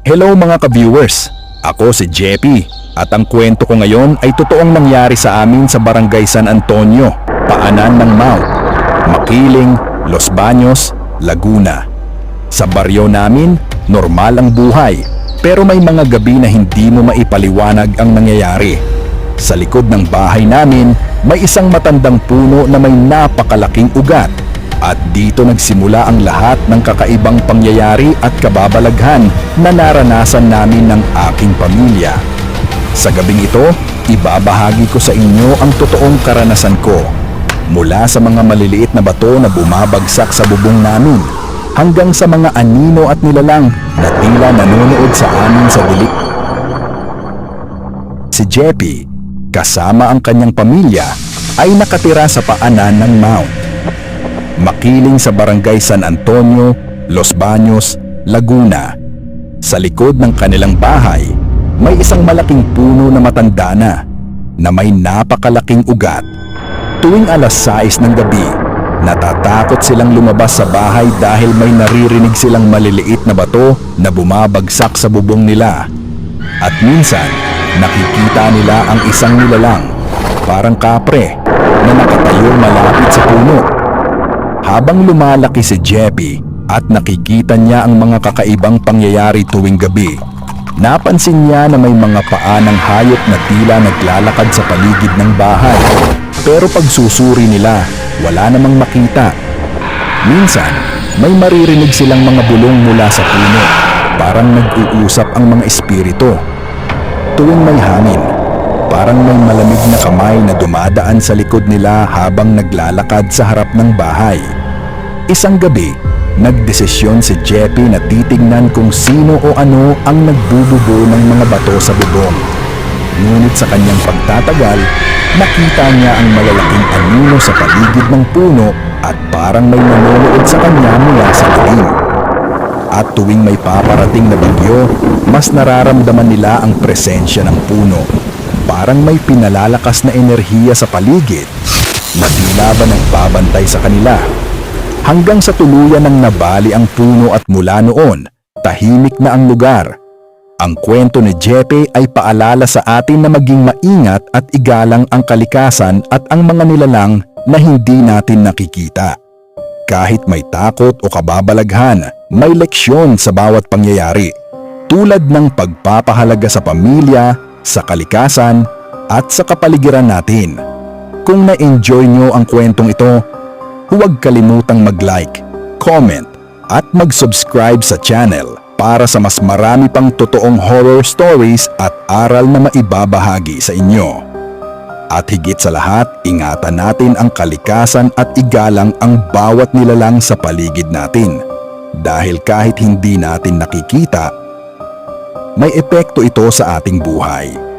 Hello mga ka-viewers! Ako si Jeppy at ang kwento ko ngayon ay totoong nangyari sa amin sa Barangay San Antonio, Paanan ng Mount, Makiling, Los Baños, Laguna. Sa baryo namin, normal ang buhay pero may mga gabi na hindi mo maipaliwanag ang nangyayari. Sa likod ng bahay namin, may isang matandang puno na may napakalaking ugat at dito nagsimula ang lahat ng kakaibang pangyayari at kababalaghan na naranasan namin ng aking pamilya. Sa gabing ito, ibabahagi ko sa inyo ang totoong karanasan ko. Mula sa mga maliliit na bato na bumabagsak sa bubong namin, hanggang sa mga anino at nilalang na tila nanonood sa amin sa dilik. Si Jeppy, kasama ang kanyang pamilya, ay nakatira sa paanan ng Mount makiling sa barangay San Antonio, Los Baños, Laguna. Sa likod ng kanilang bahay, may isang malaking puno na matanda na, na may napakalaking ugat. Tuwing alas 6 ng gabi, natatakot silang lumabas sa bahay dahil may naririnig silang maliliit na bato na bumabagsak sa bubong nila. At minsan, nakikita nila ang isang nilalang, parang kapre, na nakatayo malapit sa puno. Habang lumalaki si Jeppy at nakikita niya ang mga kakaibang pangyayari tuwing gabi, napansin niya na may mga paa ng hayop na tila naglalakad sa paligid ng bahay. Pero pag susuri nila, wala namang makita. Minsan, may maririnig silang mga bulong mula sa puno, parang nag-uusap ang mga espiritu. Tuwing may hangin, parang may malamig na kamay na dumadaan sa likod nila habang naglalakad sa harap ng bahay. Isang gabi, nagdesisyon si Jeppy na titignan kung sino o ano ang nagbububo ng mga bato sa bubong. Ngunit sa kanyang pagtatagal, nakita niya ang malalaking anino sa paligid ng puno at parang may nanonood sa kanya mula sa dilim. At tuwing may paparating na bagyo, mas nararamdaman nila ang presensya ng puno. Parang may pinalalakas na enerhiya sa paligid na tila ba nagbabantay sa kanila. Hanggang sa tuluyan ng nabali ang puno at mula noon, tahimik na ang lugar. Ang kwento ni Jepe ay paalala sa atin na maging maingat at igalang ang kalikasan at ang mga nilalang na hindi natin nakikita. Kahit may takot o kababalaghan, may leksyon sa bawat pangyayari. Tulad ng pagpapahalaga sa pamilya, sa kalikasan, at sa kapaligiran natin. Kung na-enjoy nyo ang kwentong ito, huwag kalimutang mag-like, comment, at mag-subscribe sa channel para sa mas marami pang totoong horror stories at aral na maibabahagi sa inyo. At higit sa lahat, ingatan natin ang kalikasan at igalang ang bawat nilalang sa paligid natin. Dahil kahit hindi natin nakikita, may epekto ito sa ating buhay.